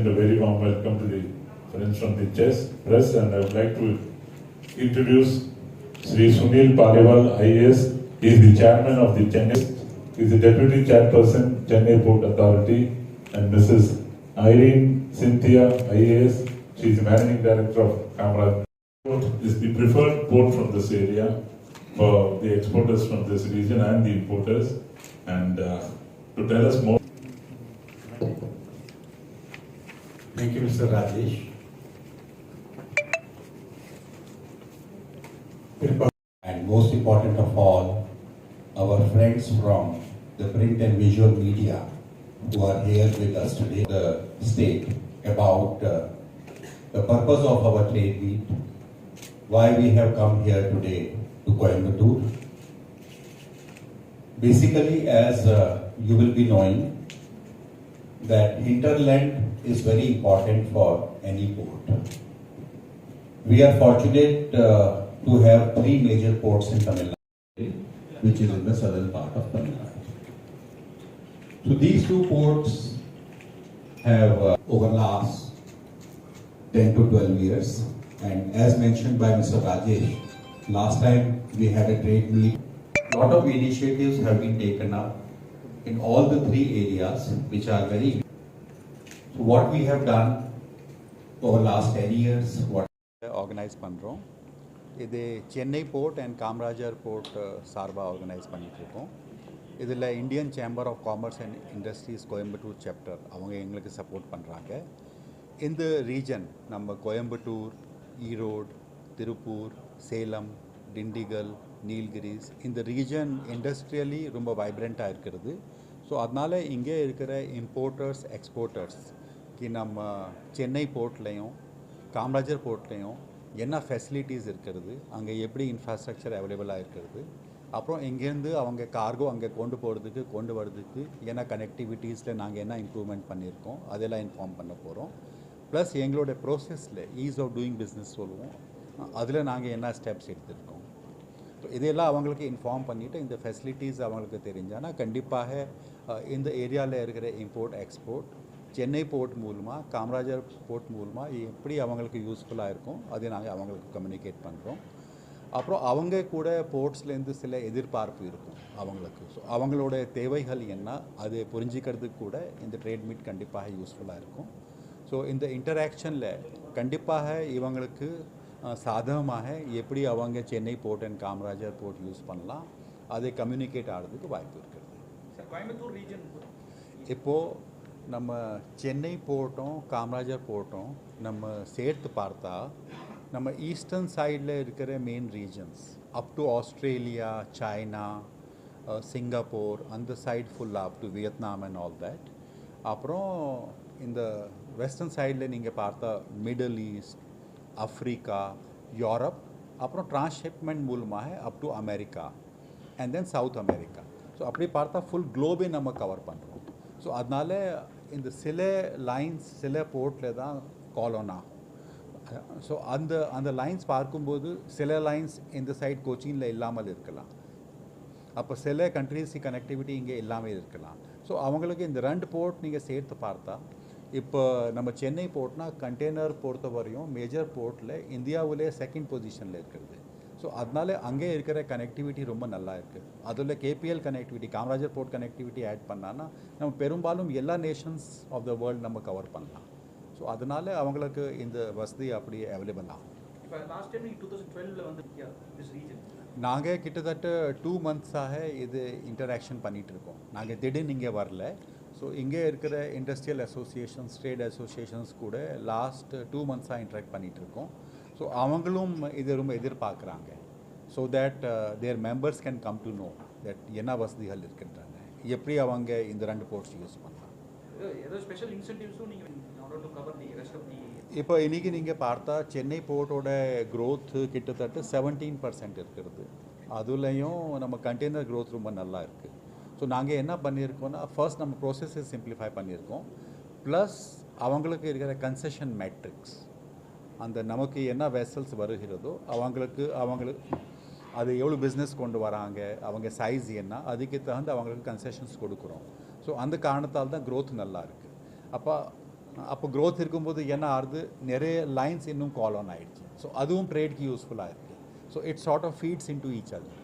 extend a very warm welcome to the friends from the chess press and I would like to introduce Sri Sunil Paliwal IAS. He is the chairman of the Chennai, he is the deputy chairperson Chennai Port Authority and Mrs. Irene Cynthia IAS. She is the managing director of Kamraj. Port is the preferred port from this area for the exporters from this region and the importers. And uh, to tell us more. Thank you, Mr. Rajesh. And most important of all, our friends from the print and visual media who are here with us today, the state, about uh, the purpose of our trade meet, why we have come here today to Coimbatore. Basically, as uh, you will be knowing, that hinterland is very important for any port. We are fortunate uh, to have three major ports in Tamil Nadu, which is in the southern part of Tamil Nadu. So these two ports have uh, over last 10 to 12 years and as mentioned by Mr. Rajesh, last time we had a trade meet. A Lot of initiatives have been taken up in all the three areas which are very so what we have done over last 10 years what organise பண்ணுறோம் இது Chennai port and Kamarajar port சார்பாக organise பண்ணிகிட்ருக்கோம் இதில் Indian chamber of commerce and industries Coimbatore chapter அவங்க எங்களுக்கு support பண்ணுறாங்க இந்த region நம்ம கோயம்புத்தூர் ஈரோடு திருப்பூர் சேலம் டிண்டிகல் நீல்கிரிஸ். இந்த ரீஜன் இண்டஸ்ட்ரியலி ரொம்ப வைப்ரண்ட்டாக இருக்கிறது. ஸோ அதனால் இங்கே இருக்கிற இம்போர்ட்டர்ஸ் எக்ஸ்போர்ட்டர்ஸ் கி நம்ம சென்னை போர்ட்லேயும் காமராஜர் போர்ட்லேயும் என்ன ஃபெசிலிட்டிஸ் இருக்கிறது அங்கே எப்படி இன்ஃப்ராஸ்ட்ரக்சர் அவைலபிளாக இருக்கிறது அப்புறம் இங்கேருந்து அவங்க கார்கோ அங்கே கொண்டு போகிறதுக்கு கொண்டு வரதுக்கு என்ன கனெக்டிவிட்டீஸில் நாங்கள் என்ன இம்ப்ரூவ்மெண்ட் பண்ணியிருக்கோம் அதெல்லாம் இன்ஃபார்ம் பண்ண போகிறோம் ப்ளஸ் எங்களோட ப்ரோசஸில் ஈஸ் ஆஃப் டூயிங் பிஸ்னஸ் சொல்லுவோம். அதில் நாங்கள் என்ன ஸ்டெப்ஸ் எடுத்திருக்கோம். ஸோ இதெல்லாம் அவங்களுக்கு இன்ஃபார்ம் பண்ணிவிட்டு இந்த ஃபெசிலிட்டிஸ் அவங்களுக்கு தெரிஞ்சானா கண்டிப்பாக இந்த ஏரியாவில் இருக்கிற இம்போர்ட் எக்ஸ்போர்ட் சென்னை போர்ட் மூலமாக காமராஜர் போர்ட் மூலமாக எப்படி அவங்களுக்கு யூஸ்ஃபுல்லாக இருக்கும் அதை நாங்கள் அவங்களுக்கு கம்யூனிகேட் பண்ணுறோம் அப்புறம் அவங்க கூட போர்ட்ஸ்லேருந்து சில எதிர்பார்ப்பு இருக்கும் அவங்களுக்கு. ஸோ அவங்களோட தேவைகள் என்ன அதை புரிஞ்சிக்கிறதுக்கு கூட இந்த ட்ரேட் மீட் கண்டிப்பாக யூஸ்ஃபுல்லாக இருக்கும். ஸோ இந்த இன்டராக்ஷனில் கண்டிப்பாக இவங்களுக்கு சாதகமாக எப்படி அவங்க Chennai port and Kamarajar port use பண்ணலாம் அதை கம்யூனிகேட் ஆகிறதுக்கு வாய்ப்பு இருக்கிறது. கோயம்புத்தூர் ரீஜன் இப்போது நம்ம சென்னை போர்ட்டும் காமராஜர் போர்ட்டும் நம்ம சேர்த்து பார்த்தா நம்ம ஈஸ்டர்ன் சைடில் இருக்கிற main regions up to Australia China Singapore அந்த சைடு ஃபுல்லாக up to Vietnam and all that அப்புறம் இந்த வெஸ்டர்ன் சைடில் நீங்கள் பார்த்தா மிடில் ஈஸ்ட் ஆஃப்ரிக்கா யூரோப் அப்புறம் டிரான்ஸ்ஷிப்மெண்ட் மூலமாக up to America and then south America so அப்படி பார்த்தா ஃபுல் குளோபே நம்ம கவர் பண்ணுறோம் ஸோ அதனால இந்த சில லைன்ஸ் சில போர்ட்டில் தான் கால் ஆன் ஆகும் ஸோ அந்த அந்த லைன்ஸ் பார்க்கும்போது சில லைன்ஸ் இந்த சைட் கோச்சிங்கில் இல்லாமல் இருக்கலாம் அப்போ சில கண்ட்ரீஸ் கனெக்டிவிட்டி இங்கே இல்லாமல் இருக்கலாம் ஸோ அவங்களுக்கு இந்த ரெண்டு போர்ட் நீங்கள் சேர்த்து பார்த்தா இப்போ நம்ம சென்னை போர்ட்னா கண்டெய்னர் பொறுத்த வரையும் மேஜர் போர்ட்டில் இந்தியாவிலே செகண்ட் பொசிஷனில் இருக்கிறது. ஸோ அதனால அங்கே இருக்கிற கனெக்டிவிட்டி ரொம்ப நல்லா இருக்குது அதில் KPL connectivity Kamarajar port connectivity add பண்ணான்னா நம்ம பெரும்பாலும் எல்லா நேஷன்ஸ் ஆஃப் த வேர்ல்டு நம்ம கவர் பண்ணலாம். ஸோ அதனால அவங்களுக்கு இந்த வசதி அப்படி அவைலபிள் ஆகும். நாங்கள் கிட்டத்தட்ட டூ மந்த்ஸாக இது இன்டராக்ஷன் பண்ணிகிட்டு இருக்கோம். நாங்கள் திடீர்னு இங்கே வரல. ஸோ இங்கே இருக்கிற இண்டஸ்ட்ரியல் அசோசியேஷன்ஸ் ட்ரேட் அசோசியேஷன்ஸ் கூட லாஸ்ட் டூ மந்த்ஸாக இன்ட்ராக்ட் பண்ணிகிட்டு இருக்கோம். ஸோ அவங்களும் இது ரொம்ப எதிர்பார்க்குறாங்க so that their members can come to know that என்ன வசதிகள் இருக்கின்றன. எப்படி அவங்க இந்த ரெண்டு போர்ட்ஸ் யூஸ் பண்ணலாம். இப்போ இன்றைக்கி நீங்கள் பார்த்தா சென்னை போர்ட்டோட growth கிட்டத்தட்ட செவன்டீன் பர்சன்ட் இருக்கிறது. அதுலேயும் நம்ம கண்டெய்னர் growth ரொம்ப நல்லா இருக்குது ஸோ நாங்கள் என்ன பண்ணியிருக்கோம்னா ஃபர்ஸ்ட் நம்ம ப்ரோசஸை சிம்பிளிஃபை பண்ணியிருக்கோம் ப்ளஸ் அவங்களுக்கு இருக்கிற கன்செஷன் மேட்ரிக்ஸ் அந்த நமக்கு என்ன வெசல்ஸ் வருகிறதோ அவங்களுக்கு அவங்களுக்கு அது எவ்வளோ பிஸ்னஸ் கொண்டு வராங்க அவங்க சைஸ் என்ன அதுக்கு தகுந்த அவங்களுக்கு கன்செஷன்ஸ் கொடுக்குறோம். ஸோ அந்த காரணத்தால் தான் க்ரோத் நல்லா இருக்குது அப்போ அப்போ க்ரோத் இருக்கும்போது என்ன ஆகுது நிறைய லைன்ஸ் இன்னும் கால் ஆன் ஆகிடுச்சு ஸோ அதுவும் ட்ரேட்க்கு யூஸ்ஃபுல்லாக இருக்குது so it sort of feeds in to each other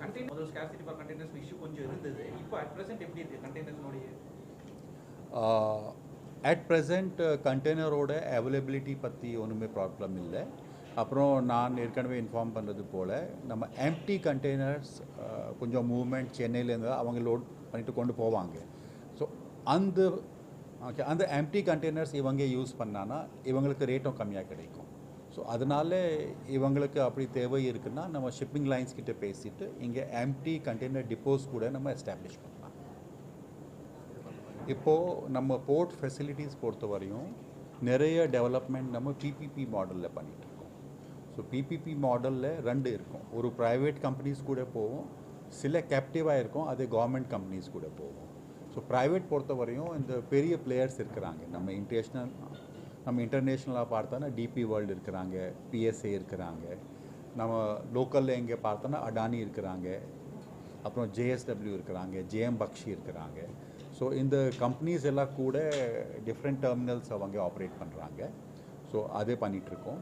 container முதல் ஸ்கேர்சிட்டி ஃபார் கண்டெய்னர்ஸ் இஷ்யூ கொஞ்சம் இருந்தது. இப்போ அட் ப்ரெசென்ட் எப்படி இருக்கு கண்டெய்னர்ஸ்னுடைய அட் ப்ரெசண்ட் கண்டெய்னரோட அவைலபிலிட்டி பற்றி ஒன்றுமே ப்ராப்ளம் இல்லை. அப்புறம் நான் ஏற்கனவே இன்ஃபார்ம் பண்ணுறது போல் நம்ம எம்டி கண்டெய்னர்ஸ் கொஞ்சம் மூவ்மெண்ட் சென்னையிலேருந்து அவங்க லோட் பண்ணிட்டு கொண்டு போவாங்க. ஸோ அந்த ஓகே அந்த எம்டி கண்டெய்னர்ஸ் இவங்க யூஸ் பண்ணான்னா இவங்களுக்கு ரேட்டும் கம்மியாக கிடைக்கும். ஸோ அதனால இவங்களுக்கு அப்படி தேவை இருக்குன்னா நம்ம ஷிப்பிங் லைன்ஸ் கிட்ட பேசிட்டு இங்கே எம்டி கண்டெய்னர் டிப்போஸ் கூட நம்ம எஸ்டாப்ளிஷ் பண்ணலாம். இப்போது நம்ம போர்ட் ஃபெசிலிட்டிஸ் பொறுத்த வரையும் நிறைய டெவலப்மெண்ட் நம்ம பிபிபி மாடலில் பண்ணிகிட்ருக்கோம் ஸோ பிபிபி மாடலில் ரெண்டு இருக்கும். ஒரு ப்ரைவேட் கம்பெனிஸ் கூட போவோம் சில கேப்டிவாக இருக்கும். அது கவர்மெண்ட் கம்பெனிஸ் கூட போவோம் ஸோ ப்ரைவேட் பொறுத்த வரையும் இந்த பெரிய பிளேயர்ஸ் இருக்கிறாங்க. நம்ம இன்டர்நேஷ்னல் நம்ம இன்டர்நேஷ்னலாக பார்த்தோன்னா டிபி வேர்ல்டு இருக்கிறாங்க பிஎஸ்ஏ இருக்கிறாங்க. நம்ம லோக்கலில் எங்கே பார்த்தோன்னா அடானி இருக்கிறாங்க. அப்புறம் ஜேஎஸ்டபிள்யூ இருக்கிறாங்க ஜேஎம் பக்ஷி இருக்கிறாங்க. ஸோ இந்த கம்பெனிஸ் எல்லாம் கூட டிஃப்ரெண்ட் டெர்மினல்ஸ் அவங்க ஆப்ரேட் பண்ணுறாங்க ஸோ அதே பண்ணிகிட்ருக்கோம்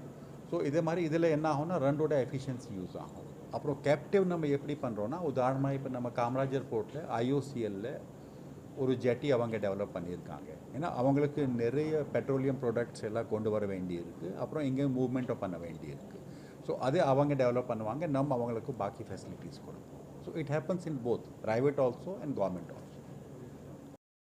ஸோ இதே மாதிரி இதில் என்ன ஆகும்னா ரெண்டோட எஃபிஷியன்சி யூஸ் ஆகும். அப்புறம் கேப்டிவ் நம்ம எப்படி பண்ணுறோன்னா உதாரணமாக இப்போ நம்ம காமராஜர் போர்ட்டில் ஐஓசிஎல்லில் ஒரு ஜெட்டி அவங்க டெவலப் பண்ணியிருக்காங்க. ஏன்னா அவங்களுக்கு நிறைய பெட்ரோலியம் ப்ராடக்ட்ஸ் எல்லாம் கொண்டு வர வேண்டியிருக்கு. அப்புறம் எங்கேயும் மூவ்மெண்ட்டும் பண்ண வேண்டியிருக்கு. ஸோ அதே அவங்க டெவலப் பண்ணுவாங்க. நம்ம அவங்களுக்கு பாக்கி ஃபெசிலிட்டிஸ் கொடுப்போம். So it happens in both private also and government also